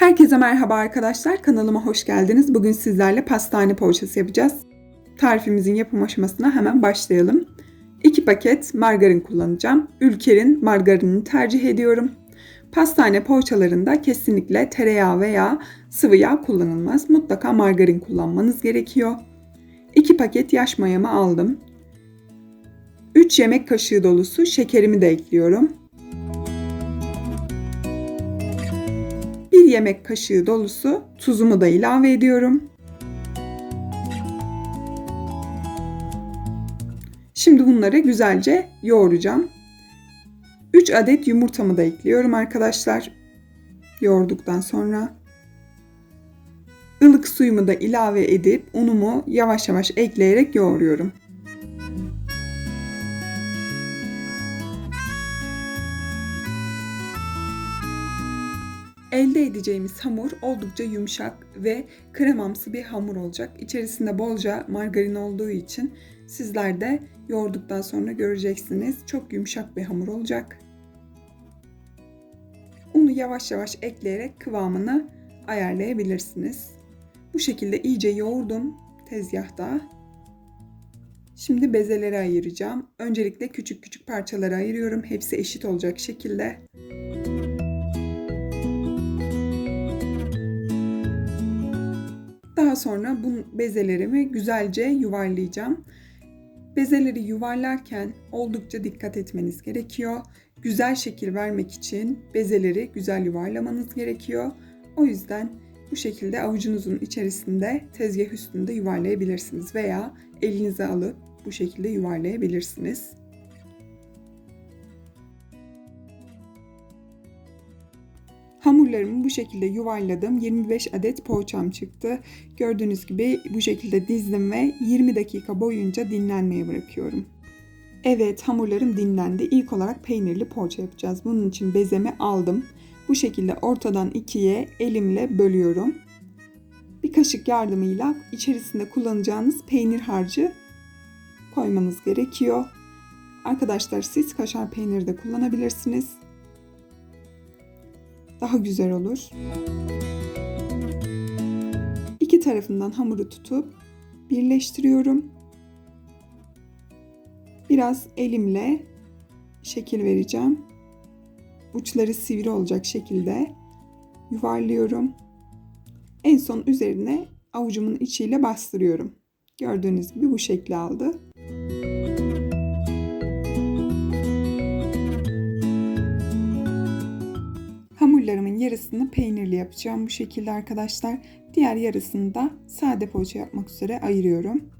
Herkese merhaba arkadaşlar. Kanalıma hoş geldiniz. Bugün sizlerle pastane poğaçası yapacağız. Tarifimizin yapım aşamasına hemen başlayalım. 2 paket margarin kullanacağım. Ülker'in margarinini tercih ediyorum. Pastane poğaçalarında kesinlikle tereyağı veya sıvı yağ kullanılmaz. Mutlaka margarin kullanmanız gerekiyor. 2 paket yaş mayamı aldım. 3 yemek kaşığı dolusu şekerimi de ekliyorum. 1 yemek kaşığı dolusu tuzumu da ilave ediyorum. Şimdi bunları güzelce yoğuracağım. 3 adet yumurtamı da ekliyorum arkadaşlar. Yoğurduktan sonra ılık suyumu da ilave edip unumu yavaş yavaş ekleyerek yoğuruyorum. Elde edeceğimiz hamur oldukça yumuşak ve kremamsı bir hamur olacak. İçerisinde bolca margarin olduğu için sizler de yoğurduktan sonra göreceksiniz. Çok yumuşak bir hamur olacak. Unu yavaş yavaş ekleyerek kıvamını ayarlayabilirsiniz. Bu şekilde iyice yoğurdum tezgahta. Şimdi bezeleri ayıracağım. Öncelikle küçük küçük parçalara ayırıyorum. Hepsi eşit olacak şekilde. Daha sonra bu bezelerimi güzelce yuvarlayacağım. Bezeleri yuvarlarken oldukça dikkat etmeniz gerekiyor. Güzel şekil vermek için bezeleri güzel yuvarlamanız gerekiyor. O yüzden bu şekilde avucunuzun içerisinde tezgah üstünde yuvarlayabilirsiniz veya elinize alıp bu şekilde yuvarlayabilirsiniz. Hamurlarımı bu şekilde yuvarladım. 25 adet poğaçam çıktı. Gördüğünüz gibi bu şekilde dizdim ve 20 dakika boyunca dinlenmeye bırakıyorum. Evet hamurlarım dinlendi. İlk olarak peynirli poğaça yapacağız. Bunun için bezemi aldım. Bu şekilde ortadan ikiye elimle bölüyorum. Bir kaşık yardımıyla içerisinde kullanacağınız peynir harcı koymanız gerekiyor. Arkadaşlar siz kaşar peyniri de kullanabilirsiniz daha güzel olur. İki tarafından hamuru tutup birleştiriyorum. Biraz elimle şekil vereceğim. Uçları sivri olacak şekilde yuvarlıyorum. En son üzerine avucumun içiyle bastırıyorum. Gördüğünüz gibi bu şekli aldı. Hamurlarımın yarısını peynirli yapacağım bu şekilde arkadaşlar. Diğer yarısını da sade poğaça yapmak üzere ayırıyorum.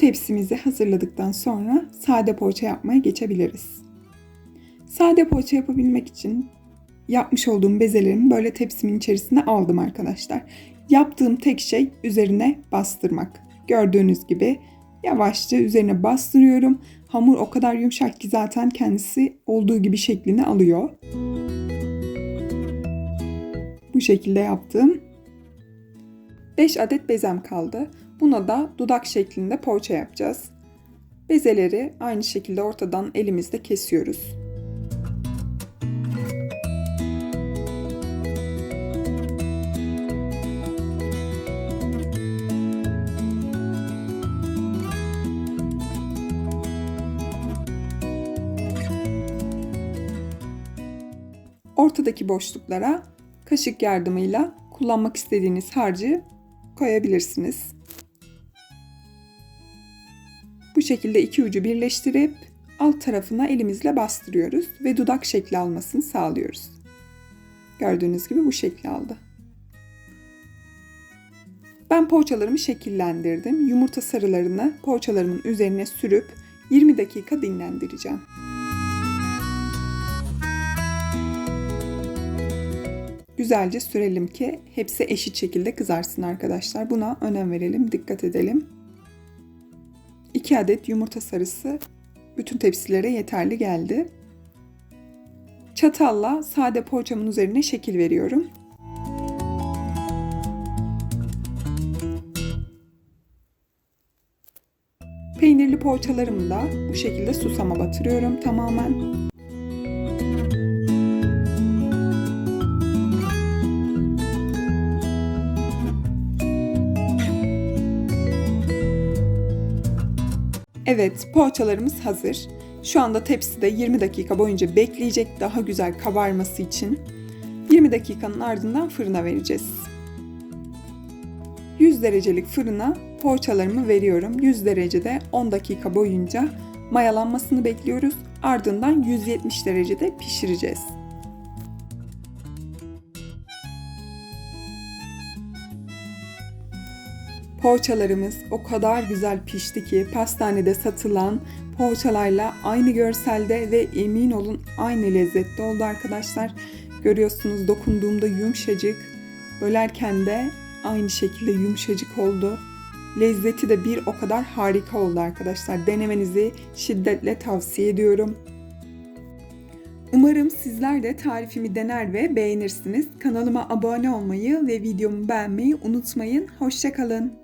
Tepsimizi hazırladıktan sonra sade poğaça yapmaya geçebiliriz. Sade poğaça yapabilmek için yapmış olduğum bezelerimi böyle tepsimin içerisine aldım arkadaşlar. Yaptığım tek şey üzerine bastırmak. Gördüğünüz gibi yavaşça üzerine bastırıyorum. Hamur o kadar yumuşak ki zaten kendisi olduğu gibi şeklini alıyor. Bu şekilde yaptım. 5 adet bezem kaldı. Buna da dudak şeklinde poğaça yapacağız. Bezeleri aynı şekilde ortadan elimizde kesiyoruz. Ortadaki boşluklara kaşık yardımıyla kullanmak istediğiniz harcı koyabilirsiniz. Bu şekilde iki ucu birleştirip alt tarafına elimizle bastırıyoruz ve dudak şekli almasını sağlıyoruz. Gördüğünüz gibi bu şekli aldı. Ben poğaçalarımı şekillendirdim. Yumurta sarılarını poğaçalarımın üzerine sürüp 20 dakika dinlendireceğim. Güzelce sürelim ki hepsi eşit şekilde kızarsın arkadaşlar. Buna önem verelim, dikkat edelim. 2 adet yumurta sarısı bütün tepsilere yeterli geldi. Çatalla sade poğaçamın üzerine şekil veriyorum. Peynirli poğaçalarımı da bu şekilde susama batırıyorum tamamen. Evet, poğaçalarımız hazır. Şu anda tepside 20 dakika boyunca bekleyecek daha güzel kabarması için. 20 dakikanın ardından fırına vereceğiz. 100 derecelik fırına poğaçalarımı veriyorum. 100 derecede 10 dakika boyunca mayalanmasını bekliyoruz. Ardından 170 derecede pişireceğiz. Poğaçalarımız o kadar güzel pişti ki pastanede satılan poğaçalarla aynı görselde ve emin olun aynı lezzette oldu arkadaşlar. Görüyorsunuz dokunduğumda yumuşacık, bölerken de aynı şekilde yumuşacık oldu. Lezzeti de bir o kadar harika oldu arkadaşlar. Denemenizi şiddetle tavsiye ediyorum. Umarım sizler de tarifimi dener ve beğenirsiniz. Kanalıma abone olmayı ve videomu beğenmeyi unutmayın. Hoşçakalın.